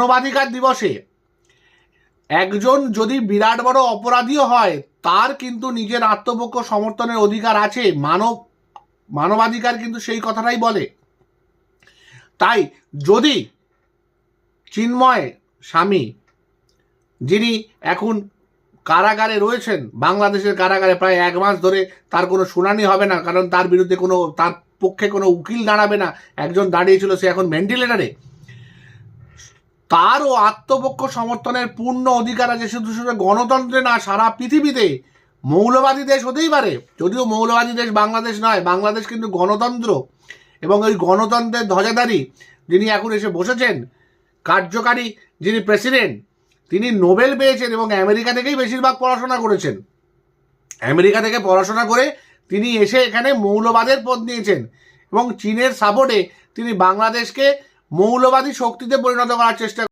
মানবাধিকার দিবসে। একজন যদি বিরাট বড় অপরাধীও হয়, তার কিন্তু নিজের আত্মপক্ষ সমর্থনের অধিকার আছে। মানব, মানবাধিকার কিন্তু সেই কথাটাই বলে। তাই যদি চিন্ময় স্বামী, যিনি এখন কারাগারে রয়েছেন, বাংলাদেশের কারাগারে প্রায় এক মাস ধরে তার কোনো শুনানি হবে না, কারণ তার বিরুদ্ধে কোনো, তার পক্ষে কোনো উকিল দাঁড়াবে না। একজন দাঁড়িয়েছিল, সে এখন ভেন্টিলেটারে। তারও আত্মপক্ষ সমর্থনের পূর্ণ অধিকার আছে শুধু শুধু গণতন্ত্রে না, সারা পৃথিবীতে। মৌলবাদী দেশ হতেই পারে। যদিও মৌলবাদী দেশ বাংলাদেশ নয়, বাংলাদেশ কিন্তু গণতন্ত্র। এবং ওই গণতন্ত্রের ধ্বজাধারী যিনি এখন এসে বসেছেন, কার্যকারী যিনি প্রেসিডেন্ট, তিনি নোবেল পেয়েছেন এবং আমেরিকা থেকেই বেশিরভাগ পড়াশোনা করেছেন। আমেরিকা থেকে পড়াশোনা করে তিনি এসে এখানে মৌলবাদের পদ নিয়েছেন এবং চীনের সাপোর্টে তিনি বাংলাদেশকে মৌলবাদী শক্তিতে পরিণত করার চেষ্টা